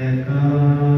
And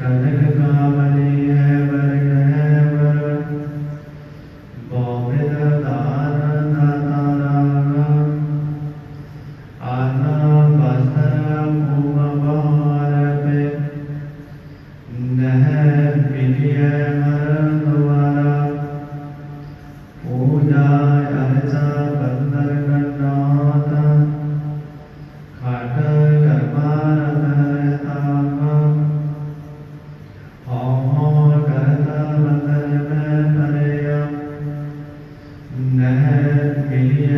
كأنك cái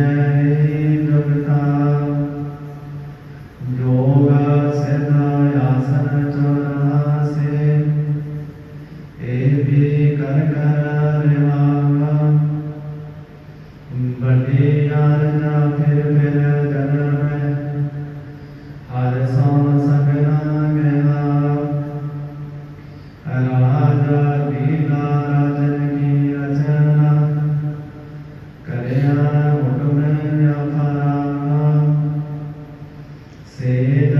Thank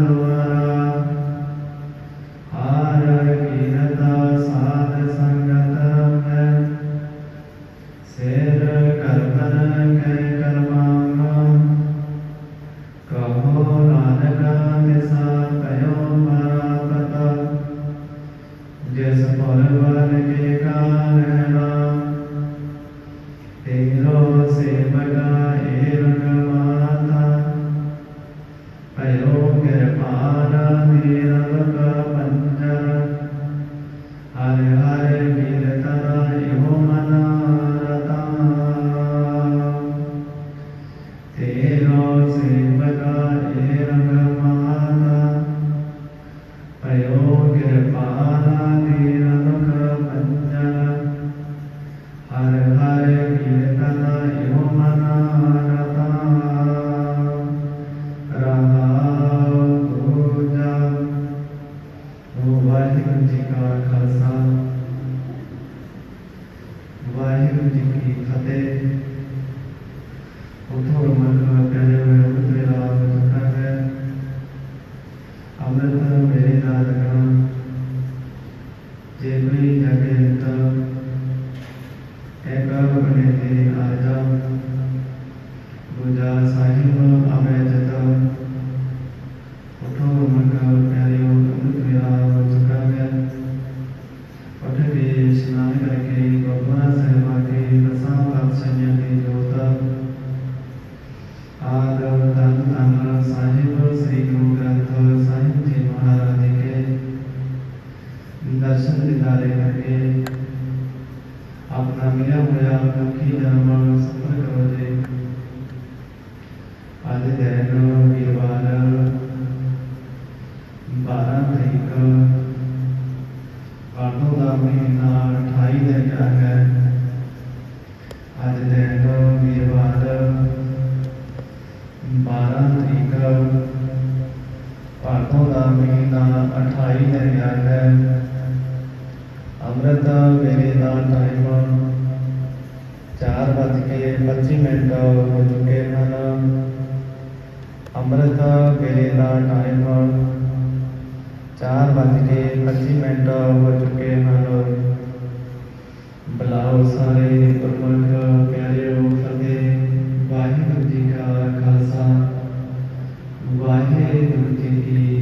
you. Waheguru ji Khalsa. Waheguru ji ਕੀ ਫਤਿਹ। ਉਥੋਂ ਮਨ ਪਿਆਰੇ ਹੋਏ ਉਤਰੇ ਰਾਤ ਚੁੱਕਾ ਦਰਸ਼ਨ ਕਰਕੇ ਆਪਣਾ ਮਿਲਿਆ ਹੋਇਆ ਮਨੁੱਖੀ ਜਨਮ ਸਫਲ ਕਰੋ ਜੀ ਅੱਜ ਦਿਨ ਵੀਰਵਾਰ 12 ਤਰੀਕ ਕਾਟੋ ਦਾ ਮਹੀਨਾ 28 ਦਿਨ ਦਾ ਹੈ। ਅੱਜ ਦਿਨ ਵੀਰਵਾਰ 12 ਤਰੀਕ ਕਾਟੋ ਦਾ ਮਹੀਨਾ 28 ਦਿਨ امرتا میرے نال ٹائم چار بج کے پچی منٹ ہو چکے ہیں امرتا میرے نال ٹائم چار بج کے پچی منٹ ہو چکے ہیں بلاؤ سارے پرمکھ پیارے ہو فتح واحر جی کا خالصہ واحر جی کی